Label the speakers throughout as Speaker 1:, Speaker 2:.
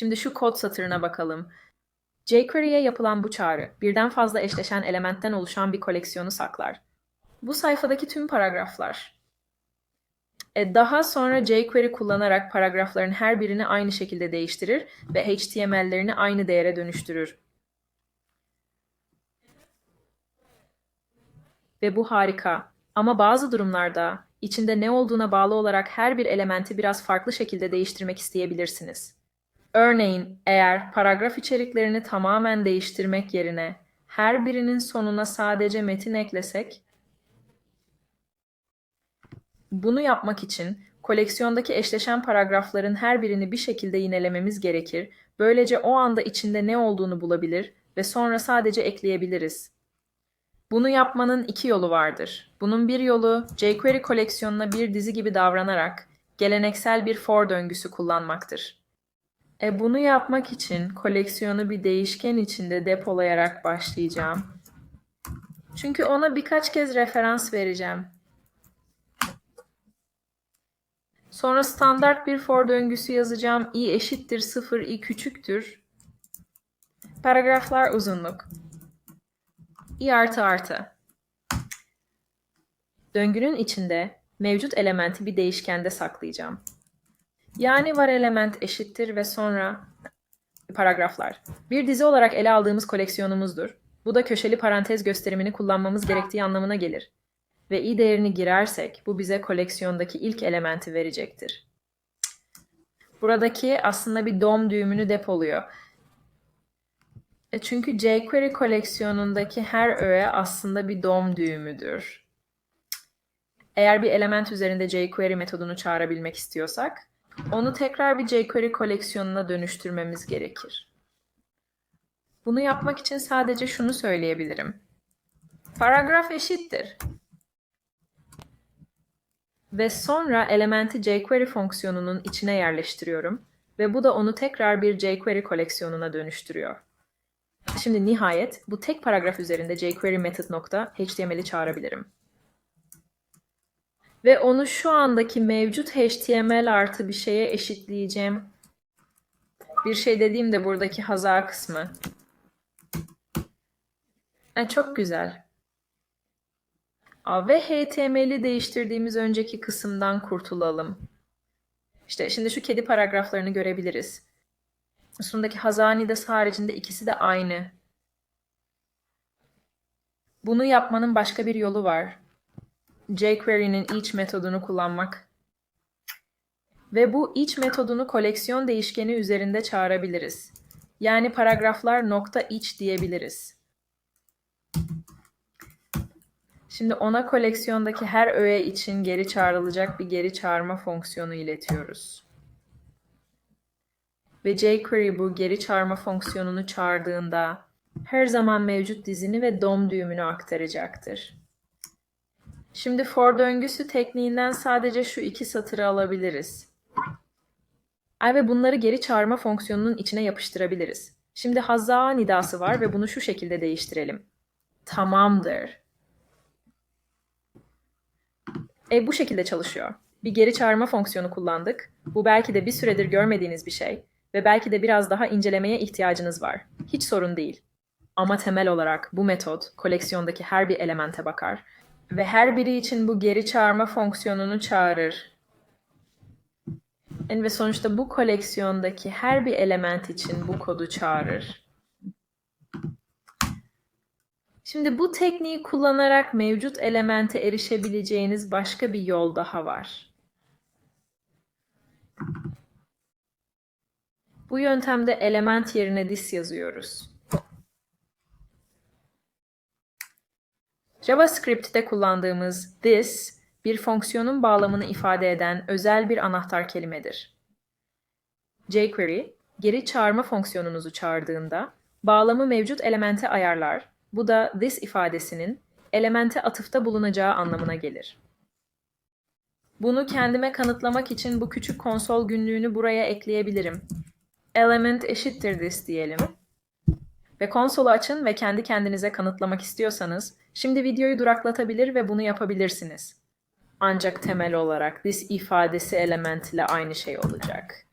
Speaker 1: Şimdi şu kod satırına bakalım. jQuery'e yapılan bu çağrı, birden fazla eşleşen elementten oluşan bir koleksiyonu saklar. Bu sayfadaki tüm paragraflar. E, daha sonra jQuery kullanarak paragrafların her birini aynı şekilde değiştirir ve HTML'lerini aynı değere dönüştürür. Ve bu harika. Ama bazı durumlarda içinde ne olduğuna bağlı olarak her bir elementi biraz farklı şekilde değiştirmek isteyebilirsiniz. Örneğin eğer paragraf içeriklerini tamamen değiştirmek yerine her birinin sonuna sadece metin eklesek, bunu yapmak için koleksiyondaki eşleşen paragrafların her birini bir şekilde yinelememiz gerekir. Böylece o anda içinde ne olduğunu bulabilir ve sonra sadece ekleyebiliriz. Bunu yapmanın iki yolu vardır. Bunun bir yolu jQuery koleksiyonuna bir dizi gibi davranarak geleneksel bir for döngüsü kullanmaktır. E bunu yapmak için koleksiyonu bir değişken içinde depolayarak başlayacağım. Çünkü ona birkaç kez referans vereceğim. Sonra standart bir for döngüsü yazacağım. i eşittir 0, i küçüktür. Paragraflar uzunluk. i artı artı. Döngünün içinde mevcut elementi bir değişkende saklayacağım. Yani var element eşittir ve sonra paragraflar. Bir dizi olarak ele aldığımız koleksiyonumuzdur. Bu da köşeli parantez gösterimini kullanmamız gerektiği anlamına gelir. Ve i değerini girersek bu bize koleksiyondaki ilk elementi verecektir. Buradaki aslında bir DOM düğümünü depoluyor. E çünkü jQuery koleksiyonundaki her öğe aslında bir DOM düğümüdür. Eğer bir element üzerinde jQuery metodunu çağırabilmek istiyorsak, onu tekrar bir jQuery koleksiyonuna dönüştürmemiz gerekir. Bunu yapmak için sadece şunu söyleyebilirim. Paragraf eşittir. Ve sonra elementi jQuery fonksiyonunun içine yerleştiriyorum ve bu da onu tekrar bir jQuery koleksiyonuna dönüştürüyor. Şimdi nihayet bu tek paragraf üzerinde jQuery method.html'i çağırabilirim. Ve onu şu andaki mevcut HTML artı bir şeye eşitleyeceğim. Bir şey dediğimde buradaki haza kısmı. E, çok güzel. Aa, ve HTML'i değiştirdiğimiz önceki kısımdan kurtulalım. İşte şimdi şu kedi paragraflarını görebiliriz. Sondaki Hazanides haricinde ikisi de aynı. Bunu yapmanın başka bir yolu var. jQuery'nin each metodunu kullanmak. Ve bu each metodunu koleksiyon değişkeni üzerinde çağırabiliriz. Yani paragraflar nokta each diyebiliriz. Şimdi ona koleksiyondaki her öğe için geri çağrılacak bir geri çağırma fonksiyonu iletiyoruz. Ve jQuery bu geri çağırma fonksiyonunu çağırdığında her zaman mevcut dizini ve DOM düğümünü aktaracaktır. Şimdi for döngüsü tekniğinden sadece şu iki satırı alabiliriz. Ay ve bunları geri çağırma fonksiyonunun içine yapıştırabiliriz. Şimdi hazza nidası var ve bunu şu şekilde değiştirelim. Tamamdır. E bu şekilde çalışıyor. Bir geri çağırma fonksiyonu kullandık. Bu belki de bir süredir görmediğiniz bir şey ve belki de biraz daha incelemeye ihtiyacınız var. Hiç sorun değil. Ama temel olarak bu metot koleksiyondaki her bir elemente bakar ve her biri için bu geri çağırma fonksiyonunu çağırır. Ve sonuçta bu koleksiyondaki her bir element için bu kodu çağırır. Şimdi bu tekniği kullanarak mevcut elemente erişebileceğiniz başka bir yol daha var. Bu yöntemde element yerine this yazıyoruz. JavaScript'te kullandığımız this, bir fonksiyonun bağlamını ifade eden özel bir anahtar kelimedir. jQuery, geri çağırma fonksiyonunuzu çağırdığında bağlamı mevcut elemente ayarlar bu da this ifadesinin elemente atıfta bulunacağı anlamına gelir. Bunu kendime kanıtlamak için bu küçük konsol günlüğünü buraya ekleyebilirim. Element eşittir this diyelim. Ve konsolu açın ve kendi kendinize kanıtlamak istiyorsanız şimdi videoyu duraklatabilir ve bunu yapabilirsiniz. Ancak temel olarak this ifadesi element ile aynı şey olacak.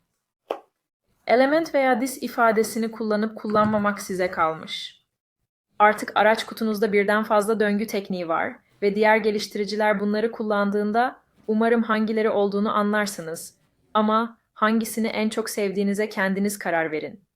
Speaker 1: Element veya this ifadesini kullanıp kullanmamak size kalmış. Artık araç kutunuzda birden fazla döngü tekniği var ve diğer geliştiriciler bunları kullandığında umarım hangileri olduğunu anlarsınız. Ama hangisini en çok sevdiğinize kendiniz karar verin.